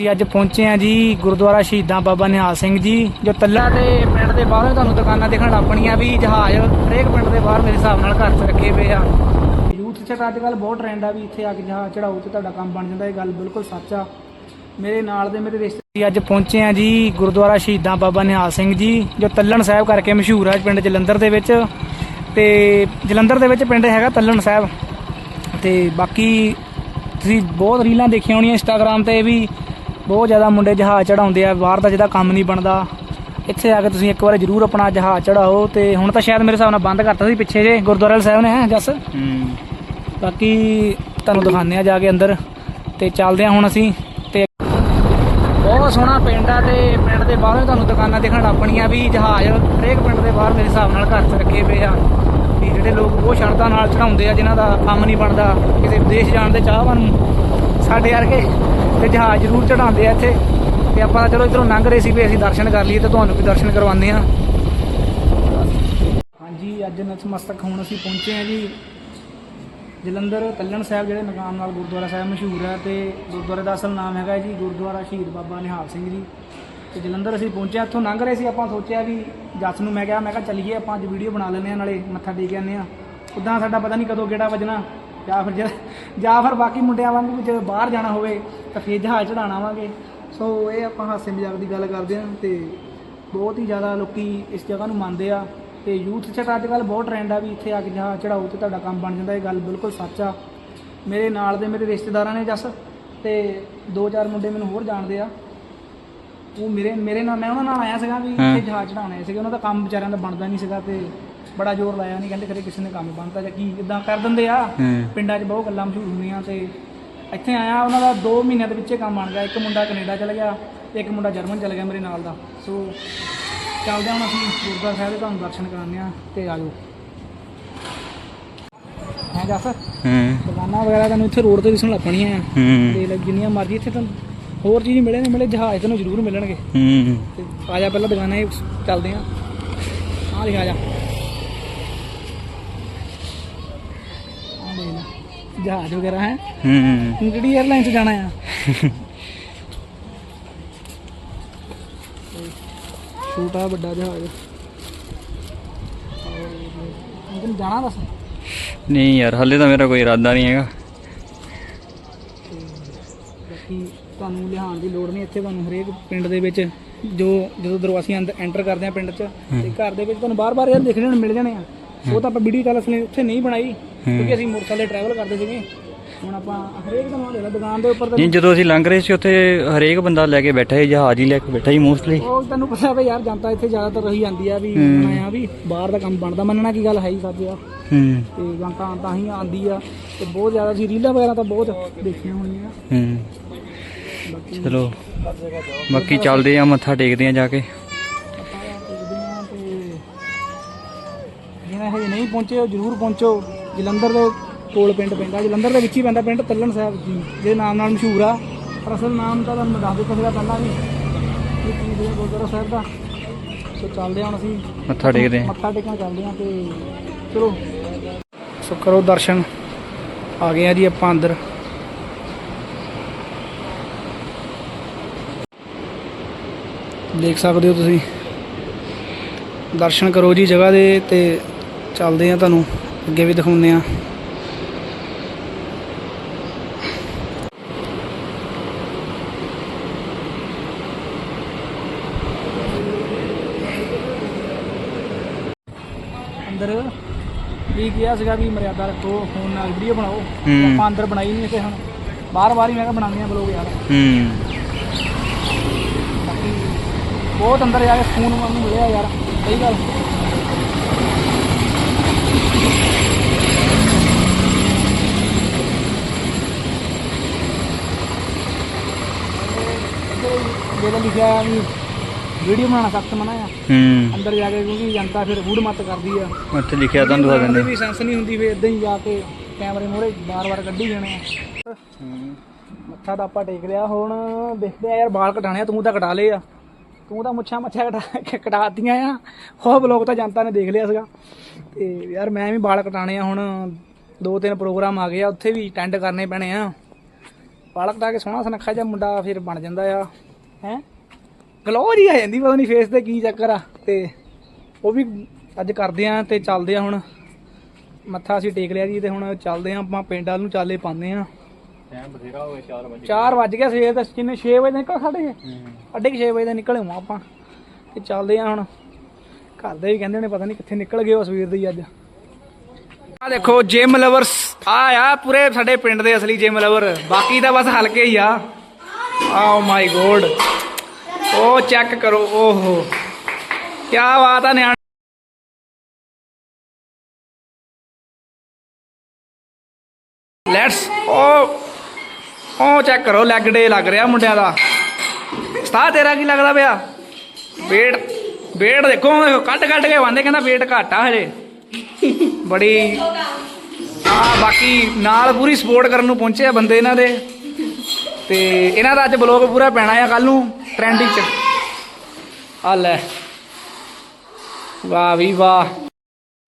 ਜੀ ਅੱਜ ਪਹੁੰਚੇ ਆ ਜੀ ਗੁਰਦੁਆਰਾ ਸ਼ਹੀਦਾਂ ਬਾਬਾ ਨਿਹਾਲ ਸਿੰਘ ਜੀ, ਜੋ ਤੱਲਾ ਦੇ ਪਿੰਡ ਦੇ ਬਾਹਰੋਂ ਤੁਹਾਨੂੰ ਦੁਕਾਨਾਂ ਦੇਖਣ ਲੱਗ ਵੀ ਜਹਾਜ਼ ਹਰੇਕ ਪਿੰਡ ਦੇ ਬਾਹਰ ਮੇਰੇ ਹਿਸਾਬ ਨਾਲ ਘਰ 'ਚ ਰੱਖੇ ਪਏ ਆ। ਯੂਥ 'ਚ ਅੱਜ ਕੱਲ ਬਹੁਤ ਟ੍ਰੈਂਡ ਆ ਵੀ ਇੱਥੇ ਆ ਕੇ ਜਹਾਜ਼ ਚੜਾਓ ਤੇ ਤੁਹਾਡਾ ਕੰਮ ਬਣ ਜਾਂਦਾ, ਇਹ ਗੱਲ ਬਿਲਕੁਲ ਸੱਚ ਆ। ਮੇਰੇ ਨਾਲ ਦੇ ਮੇਰੇ ਰਿਸ਼ਤੇ ਜੀ ਅੱਜ ਪਹੁੰਚੇ ਆ ਜੀ ਗੁਰਦੁਆਰਾ ਸ਼ਹੀਦਾਂ ਬਾਬਾ ਨਿਹਾਲ ਸਿੰਘ ਜੀ, ਜੋ ਤੱਲਣ ਸਾਹਿਬ ਕਰਕੇ ਮਸ਼ਹੂਰ ਆ ਪਿੰਡ ਜਲੰਧਰ ਦੇ ਵਿੱਚ। ਤੇ ਜਲੰਧਰ ਦੇ ਵਿੱਚ ਪਿੰਡ ਹੈਗਾ ਤੱਲਣ ਸਾਹਿਬ। ਤੇ ਬਾਕੀ ਤੁਸੀਂ ਬਹੁਤ ਰੀਲਾਂ ਦੇਖੀਆਂ ਹੋਣੀਆਂ ਇੰਸਟਾਗ੍ਰam ਤੇ ਵੀ ਬਹੁਤ ਜ਼ਿਆਦਾ ਮੁੰਡੇ ਜਹਾਜ਼ ਚੜਾਉਂਦੇ ਆ ਬਾਹਰ ਦਾ ਜਿਹਦਾ ਕੰਮ ਨਹੀਂ ਬਣਦਾ। ਇੱਥੇ ਆ ਕੇ ਤੁਸੀਂ ਇੱਕ ਵਾਰ ਜ਼ਰੂਰ ਆਪਣਾ ਜਹਾਜ਼ ਚੜਾਓ ਤੇ ਹੁਣ ਤਾਂ ਸ਼ਾਇਦ ਮੇਰੇ ਹਿਸਾਬ ਨਾਲ ਬੰਦ ਕਰਤਾ ਸੀ ਪਿੱਛੇ ਜੇ ਗੁਰਦੁਆਰਾ ਸਾਹਿਬ ਨੇ ਹੈ ਜੱਸ? ਹੂੰ। ਬਾਕੀ ਤੁਹਾਨੂੰ ਦਿਖਾਉਂਦੇ ਆ ਜਾ ਕੇ ਅੰਦਰ ਤੇ ਚੱਲਦੇ ਆ ਹੁਣ ਅਸੀਂ ਤੇ ਬਹੁਤ ਸੋਹਣਾ ਪਿੰਡ ਆ ਤੇ ਪਿੰਡ ਦੇ ਬਾਹਰੋਂ ਤੁਹਾਨੂੰ ਦੁਕਾਨਾਂ ਦੇਖਣ ਲੱਗ ਪਣੀਆਂ ਵੀ ਜਹਾਜ਼ ਹਰੇਕ ਪਿੰਡ ਦੇ ਬਾਹਰ ਮੇਰੇ ਹਿਸਾਬ ਨਾਲ ਘਰ 'ਚ ਰੱਖੇ ਪਏ ਆ। ਵੀ ਜਿਹੜੇ ਲੋਕ ਬਹੁਤ ਸ਼ਰਧਾ ਨਾਲ ਚੜਾਉਂਦੇ ਆ ਜਿਨ੍ਹਾਂ ਦਾ ਕੰਮ ਨਹੀਂ ਬਣਦਾ ਕਿਸੇ ਵਿਦੇਸ਼ ਜਾਣ ਦੇ ਚਾਹਵਾਨ ਸਾਡੇ ਵਰਗੇ। ਤੇ ਜਹਾਜ਼ ਜ਼ਰੂਰ ਚੜਾਉਂਦੇ ਆ ਇੱਥੇ। ਤੇ ਆਪਾਂ ਚਲੋ ਇਧਰੋਂ ਲੰਘ ਰਹੇ ਸੀ ਵੀ ਅਸੀਂ ਦਰਸ਼ਨ ਕਰ ਲਈਏ ਤੇ ਤੁਹਾਨੂੰ ਵੀ ਦਰਸ਼ਨ ਕਰਵਾਉਂਦੇ ਆ ਹਾਂਜੀ, ਅੱਜ ਨਤਮਸਤਕ ਹੁਣ ਅਸੀਂ ਪਹੁੰਚੇ ਆ ਜੀ। ਜਲੰਧਰ ਕੱਲਣ ਸਾਹਿਬ, ਜਿਹੜੇ ਮਕਾਨ ਨਾਲ ਗੁਰਦੁਆਰਾ ਸਾਹਿਬ ਮਸ਼ਹੂਰ ਹੈ ਤੇ ਗੁਰਦੁਆਰੇ ਦਾ ਅਸਲ ਨਾਮ ਹੈਗਾ ਜੀ ਗੁਰਦੁਆਰਾ ਸ਼ਹੀਦ ਬਾਬਾ ਨਿਹਾਲ ਸਿੰਘ ਜੀ। ਤੇ ਜਲੰਧਰ ਅਸੀਂ ਪਹੁੰਚਿਆ ਇੱਥੋਂ ਲੰਘ ਰਹੇ ਸੀ, ਆਪਾਂ ਸੋਚਿਆ ਵੀ ਜੱਸ ਨੂੰ ਮੈਂ ਕਿਹਾ ਮੈਂ ਕਿਹਾ ਚੱਲੀਏ, ਆਪਾਂ ਅੱਜ ਵੀਡੀਓ ਬਣਾ ਲੈਂਦੇ ਆ ਨਾਲੇ ਮੱਥਾ ਟੇਕ ਆਉਂਦੇ ਆ ਉਦਾਂ ਸਾਡਾ ਪਤਾ ਨਹੀਂ ਕਦੋਂ ਕਿਹੜਾ ਵੱਜਣਾ। ਜਾਂ ਫਿਰ ਜੇ- ਜਾਂ ਫਿਰ ਬਾਕੀ ਮੁੰਡਿਆਂ ਵਾਂਗੂ ਜੇ ਬਾਹਰ ਜਾਣਾ ਹੋਵੇ ਤਾਂ ਫੇਰ ਜਹਾਜ਼ ਚੜਾਉਣਾ ਆਵਾਂਗੇ ਸੋ ਇਹ ਆਪਾਂ ਹਾਸੇ ਮਜ਼ਾਕ ਦੀ ਗੱਲ ਕਰਦੇ ਆ ਤੇ ਬਹੁਤ ਹੀ ਜ਼ਿਆਦਾ ਲੋਕੀ ਇਸ ਜਗ੍ਹਾ ਨੂੰ ਮੰਨਦੇ ਆ ਤੇ ਯੂਥ 'ਚ ਤਾਂ ਅੱਜ ਕੱਲ ਬਹੁਤ ਟ੍ਰੈਂਡ ਆ ਵੀ ਇੱਥੇ ਆ ਕੇ ਜਹਾਜ਼ ਚੜਾਓ ਤੇ ਤੁਹਾਡਾ ਕੰਮ ਬਣ ਜਾਂਦਾ ਇਹ ਗੱਲ ਬਿਲਕੁਲ ਸੱਚ ਆ। ਮੇਰੇ ਨਾਲ ਦੇ ਮੇਰੇ ਰਿਸ਼ਤੇਦਾਰਾਂ ਨੇ ਜੱਸ ਤੇ ਦੋ ਚਾਰ ਮੁੰਡੇ ਮੈਨੂੰ ਹੋਰ ਜਾਣਦੇ ਆ। ਉਹ ਮੇਰੇ ਮੇਰੇ ਨਾਲ ਮੈਂ ਉਹਨਾਂ ਨਾਲ ਆਇਆ ਸੀਗਾ ਵੀ ਹਾਂ। ਇੱਥੇ ਜਹਾਜ਼ ਚੜਾਉਣੇ ਸੀਗੇ ਉਹਨਾਂ ਦਾ ਕੰਮ ਵਿਚਾਰਿਆਂ ਦਾ ਬਣਦਾ ਨਹੀਂ ਸੀਗਾ ਤੇ ਬੜਾ ਜ਼ੋਰ ਲਾਇਆ ਨਹੀਂ ਕਹਿੰਦੇ ਕਦੇ ਕਿਸੇ ਨੇ ਕੰਮ ਬਣਦਾ ਜਾਂ ਕੀ ਇਦਾਂ ਕਰ ਦਿੰਦੇ ਆ ਪਿੰਡਾਂ 'ਚ ਬਹੁਤ ਗੱਲਾਂ ਮਸ਼ਹੂਰ ਹੁੰਦੀਆਂ ਤੇ ਇੱਥੇ ਆਇਆ ਉਹਨਾਂ ਦਾ 2 ਮਹੀਨਿਆਂ ਦੇ ਵਿੱਚੇ ਕੰਮ ਬਣ ਗਿਆ ਇੱਕ ਮੁੰਡਾ ਕੈਨੇਡਾ ਚਲਾ ਗਿਆ ਇੱਕ ਮੁੰਡਾ ਜਰਮਨ ਚਲਾ ਗਿਆ ਮੇਰੇ ਨਾਲ ਦਾ। ਸੋ ਚੱਲਦੇ ਹਾਂ ਅਸੀਂ ਗੁਰਦੁਆਰਾ ਸਾਹਿਬ ਦੇ ਤੁਹਾਨੂੰ ਦਰਸ਼ਨ ਕਰਾਉਂਦੇ ਆ ਤੇ ਆ ਜਾਓ। ਹੈ ਜੱਸ? ਹੂੰ। ਦੁਕਾਨਾਂ ਵਗੈਰਾ ਤੁਹਾਨੂੰ ਇੱਥੇ ਰੋਡ ਤੇ ਦਿਸਣ ਲੱਗ ਪਣੀਆਂ ਆ। ਤੇ ਜਿੰਨੀਆਂ ਮਰਜ਼ੀ ਇੱਥੇ ਤੁਹਾਨੂੰ ਹੋਰ ਚੀਜ਼ ਮਿਲੇ ਨਾ ਮਿਲੇ ਜਹਾਜ਼ ਤੁਹਾਨੂੰ ਜ਼ਰੂਰ ਮਿਲਣਗੇ। ਹੂੰ। ਤੇ ਆ ਜਾ ਪਹਿਲਾਂ ਦੁਕਾਨਾਂ ਚੱਲਦੇ ਆ ਆ ਦਿਖਾ ਜਾ ਆ ਦੇਖ ਲੈ ਜਹਾਜ਼ ਵਗੈਰਾ ਹੈ। ਹੂੰ ਤੂੰ ਕਿਹੜੀ 에ਅਰਲਾਈਨ 'ਚ ਜਾਣਾ ਆ? ਛੋਟਾ ਵੱਡਾ ਜਹਾਜ਼। ਤੈਨੂੰ ਜਾਣਾ ਦੱਸ ਨਹੀਂ ਯਾਰ ਹਲੇ ਤਾਂ ਮੇਰਾ ਕੋਈ ਇਰਾਦਾ ਨਹੀਂ ਹੈਗਾ। ਬਾਕੀ ਤੁਹਾਨੂੰ ਲਿਹਾਣ ਦੀ ਲੋੜ ਨਹੀਂ ਇੱਥੇ ਤੁਹਾਨੂੰ ਹਰੇਕ ਪਿੰਡ ਦੇ ਵਿੱਚ ਜੋ ਜਦੋਂ ਦਰਵਾਜ਼ੇ ਅੰਦਰ ਐਂਟਰ ਕਰਦੇ ਆ ਪਿੰਡ 'ਚ ਤੇ ਘਰ ਦੇ ਵਿੱਚ ਤੁਹਾਨੂੰ ਬਾਰ-ਬਾਰ ਯਾਰ ਦੇਖਣੇ ਨੂੰ ਮਿਲ ਜਾਣੇ ਆ। ਉਹ ਤਾਂ ਆਪਾਂ ਵੀਡੀਓ ਕਾਲ ਅਸਲੇ ਉੱਥੇ ਨਹੀਂ ਬਣਾਈ। ਕਿਉਂਕਿ ਅਸੀਂ ਮੋਟਰਸਾਈਕਲ ਟਰੈਵਲ ਕਰਦੇ ਸੀਗੇ। ਹੁਣ ਆਪਾਂ ਹਰੇਕ ਤੁਹਾਨੂੰ ਦੇਖ ਲੈ ਦੁਕਾਨ ਦੇ ਉੱਪਰ ਤਾਂ ਨਹੀਂ ਜਦੋਂ ਅਸੀਂ ਲੰਘ ਰਹੇ ਸੀ ਉੱਥੇ ਹਰੇਕ ਬੰਦਾ ਲੈ ਕੇ ਬੈਠਾ ਸੀ ਜਹਾਜ਼ ਹੀ ਲੈ ਕੇ ਬੈਠਾ ਸੀ ਮੋਸਟਲੀ ਉਹ ਤੈਨੂੰ ਪਤਾ ਵੀ ਯਾਰ ਜਨਤਾ ਇੱਥੇ ਜ਼ਿਆਦਾਤਰ ਰਹੀ ਜਾਂਦੀ ਆ ਵੀ ਮੰਨਣਾ ਆ ਵੀ ਬਾਹਰ ਦਾ ਕੰਮ ਬਣਦਾ ਮੰਨਣਾ ਕੀ ਗੱਲ ਹੈ ਹੀ ਸੱਚ ਆ। ਹੂੰ। ਤੇ ਜਨਤਾ ਤਾਂ ਹੀ ਆਂਦੀ ਆ। ਤੇ ਬਹੁਤ ਜ਼ਿਆਦਾ ਸੀ ਰੀਲਾਂ ਵਗੈਰਾ ਤਾਂ ਬਹੁਤ ਦੇਖੀਆਂ ਹੋਣੀਆਂ। ਹੂੰ। ਚਲੋ ਬਾਕੀ ਚੱਲਦੇ ਆ ਮੱਥਾ ਟੇਕਦੇ ਆ ਜਾ ਕੇ। ਹਾਂ ਜਿਹਨੇ ਹਜੇ ਨਹੀਂ ਪਹੁੰਚੇ ਉਹ ਜ਼ਰੂਰ ਪਹੁੰਚੋ। ਜਲੰਧਰ ਦੇ ਕੋਲ ਪਿੰਡ ਪੈਂਦਾ। ਜਲੰਧਰ ਦੇ ਵਿੱਚ ਹੀ ਪੈਂਦਾ ਪਿੰਡ ਤੱਲਣ ਸਾਹਿਬ ਜੀ ਦੇ ਨਾਮ ਨਾਲ ਮਸ਼ਹੂਰ ਆ। ਪਰ ਅਸਲ ਨਾਮ ਤਾਂ ਤੁਹਾਨੂੰ ਦੱਸ ਦਿੱਤਾ ਸੀਗਾ ਪਹਿਲਾਂ ਵੀ। ਇਹ ਚੀਜ਼ ਹੈ ਗੁਰਦੁਆਰਾ ਸਾਹਿਬ ਦਾ? ਸੋ ਚੱਲਦੇ ਹਾਂ ਹੁਣ ਅਸੀਂ। ਮੱਥਾ ਟੇਕਦੇ ਆ ਮੱਥਾ ਟੇਕਣ ਚੱਲਦੇ ਹਾਂ ਤੇ ਚਲੋ। ਸੋ ਕਰੋ ਦਰਸ਼ਨ। ਆ ਗਏ ਆ ਜੀ ਆਪਾਂ ਅੰਦਰ। ਦੇਖ ਸਕਦੇ ਹੋ ਤੁਸੀਂ। ਦਰਸ਼ਨ ਕਰੋ ਜੀ ਜਗ੍ਹਾ ਦੇ ਤੇ ਚੱਲਦੇ ਆ ਤੁਹਾਨੂੰ। ਅੱਗੇ ਵੀ ਦਿਖਾਉਂਦੇ ਆ ਅੰਦਰ ਵੀ ਕਿਹਾ ਸੀਗਾ ਵੀ ਮਰਿਆਦਾ ਰੱਖੋ ਫੋਨ ਨਾਲ ਵੀਡੀਓ ਬਣਾਓ। ਆਪਾਂ ਅੰਦਰ ਬਣਾਈ ਨਹੀਂ ਤੇ ਹੁਣ। ਬਾਰ ਬਾਰ ਹੀ ਮੈਂ ਕਿਹਾ ਬਣਾਉਂਦੇ ਆ ਬਲੋਗ ਯਾਰ। ਹੂੰ। ਬਹੁਤ ਅੰਦਰ ਜਾ ਕੇ ਸਕੂਨ ਮੈਨੂੰ ਮਿਲਿਆ ਯਾਰ। ਸਹੀ ਗੱਲ। ਜਿਹੜਾ ਲਿਖਿਆ ਵੀ ਵੀਡੀਓ ਬਣਾਉਣਾ ਸਖਤ ਮਨਾ ਆ। ਹੂੰ। ਅੰਦਰ ਜਾ ਕੇ ਕਿਉਂਕਿ ਜਨਤਾ ਫਿਰ ਹੂੜ ਮੱਤ ਕਰਦੀ ਆ। ਉੱਥੇ ਲਿਖਿਆ ਤੁਹਾਨੂੰ ਦਿਖਾ ਦਿੰਦੇ। ਵੀ ਸੈਂਸ ਨਹੀਂ ਹੁੰਦੀ ਫਿਰ ਇਦਾਂ ਹੀ ਜਾ ਕੇ ਕੈਮਰੇ ਮੋਰੇ ਬਾਰ-ਬਾਰ ਕੱਢੀ ਜਾਣੇ ਆ। ਮੱਥਾ ਤਾਂ ਆਪਾਂ ਟੇਕ ਲਿਆ ਹੁਣ ਦੇਖਦੇ ਆ ਯਾਰ ਵਾਲ ਕਟਾਣੇ ਆ ਤੂੰ ਤਾਂ ਕਟਾ ਲਏ ਆ। ਤੂੰ ਤਾਂ ਮੁੱਛਾਂ ਮੱਛਾ ਕਟਾ ਕਟਾਤੀਆਂ ਆ। ਉਹ ਬਲੌਗ ਤਾਂ ਜਨਤਾ ਨੇ ਦੇਖ ਲਿਆ ਸੀਗਾ। ਤੇ ਯਾਰ ਮੈਂ ਵੀ ਵਾਲ ਕਟਾਣੇ ਆ ਹੁਣ ਦੋ ਤਿੰਨ ਪ੍ਰੋਗਰਾਮ ਆ ਗਏ ਆ ਉੱਥੇ ਵੀ ਅਟੈਂਡ ਕਰਨੇ ਪੈਣੇ ਆ। ਪਾਲਕ ਤਾ ਕੇ ਸੋਹਣਾ ਸੁਨੱਖਾ ਜਿਹਾ ਮੁੰਡਾ ਫਿਰ ਬਣ ਜਾਂਦਾ ਆ। ਹੈ। ਗਲੋ ਜੀ ਆ ਜਾਂਦੀ ਪਤਾ ਨਹੀਂ ਫੇਸ ਤੇ ਕੀ ਚੱਕਰ ਆ ਤੇ ਉਹ ਵੀ ਅੱਜ ਕਰਦੇ ਆ ਤੇ ਚੱਲਦੇ ਆ ਹੁਣ। ਮੱਥਾ ਅਸੀਂ ਟੇਕ ਲਿਆ ਜੀ ਤੇ ਹੁਣ ਚੱਲਦੇ ਆ ਆਪਾਂ ਪਿੰਡ ਵੱਲ ਨੂੰ ਚਾਲੇ ਪਾਉਂਦੇ ਆ। ਟਾਈਮ ਬਥੇਰਾ ਹੋ ਗਿਆ 4 ਵਜੇ 4 ਵੱਜ ਗਿਆ ਸਵੇਰ ਦਾ ਕਿੰਨੇ 6 ਵਜੇ ਦਾ ਨਿਕਲ ਸਾਡੇ ਅੱਡੇ 6 ਵਜੇ ਦਾ ਨਿਕਲੇ ਹਾਂ ਆਪਾਂ। ਤੇ ਚੱਲਦੇ ਆ ਹੁਣ। ਘਰ ਦੇ ਵੀ ਕਹਿੰਦੇ ਨੇ ਪਤਾ ਨਹੀਂ ਕਿੱਥੇ ਨਿਕਲ ਗਏ ਉਹ ਸਵੇਰ ਦੇ ਹੀ ਅੱਜ। ਆ ਦੇਖੋ ਜਿਮ ਲਵਰਸ ਆ ਆ ਪੂਰੇ ਸਾਡੇ ਪਿੰਡ ਦੇ ਅਸਲੀ ਜਿਮ ਲਵਰ ਬਾਕੀ ਤਾਂ ਬਸ ਹਲਕੇ ਹੀ ਆ। ਆਓ ਮਾਈ ਗੋਡ ਉਹ ਚੈੱਕ ਕਰੋ ਓਹੋ। ਕੀ ਬਾਤ ਆ ਨਿਆਣ। ਲੈਟਸ ਓ ਉਹ ਚੈੱਕ ਕਰੋ ਲੈਗ ਡੇ ਲੱਗ ਰਿਹਾ ਮੁੰਡਿਆਂ ਦਾ। ਸਤਾ ਤੇਰਾ ਕੀ ਲੱਗਦਾ ਪਿਆ? ਵੇਟ ਵੇਟ ਦੇਖੋ ਦੇਖੋ, ਕੱਢ ਕੱਢ ਕੇ ਵਾਂਦੇ ਕਹਿੰਦਾ ਵੇਟ ਘੱਟ ਆ ਹਜੇ। ਬੜੀ ਆ ਬਾਕੀ ਨਾਲ ਪੂਰੀ ਸਪੋਰਟ ਕਰਨ ਨੂੰ ਪਹੁੰਚੇ ਆ ਬੰਦੇ ਇਹਨਾਂ ਦੇ। ਤੇ ਇਹਨਾਂ ਦਾ ਅੱਜ ਬਲੌਗ ਪੂਰਾ ਪੈਣਾ ਆ ਕੱਲ ਨੂੰ ਟ੍ਰੈਂਡਿੰਗ ਚ। ਆ ਲੈ। ਵਾਹ ਵੀ ਵਾਹ।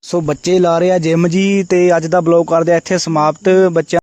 ਸੋ ਬੱਚੇ ਲਾ ਰਹੇ ਆ ਜਿਮ ਜੀ ਤੇ ਅੱਜ ਦਾ ਬਲੌਗ ਕਰਦੇ ਆ ਇੱਥੇ ਸਮਾਪਤ। ਬੱਚਿਆਂ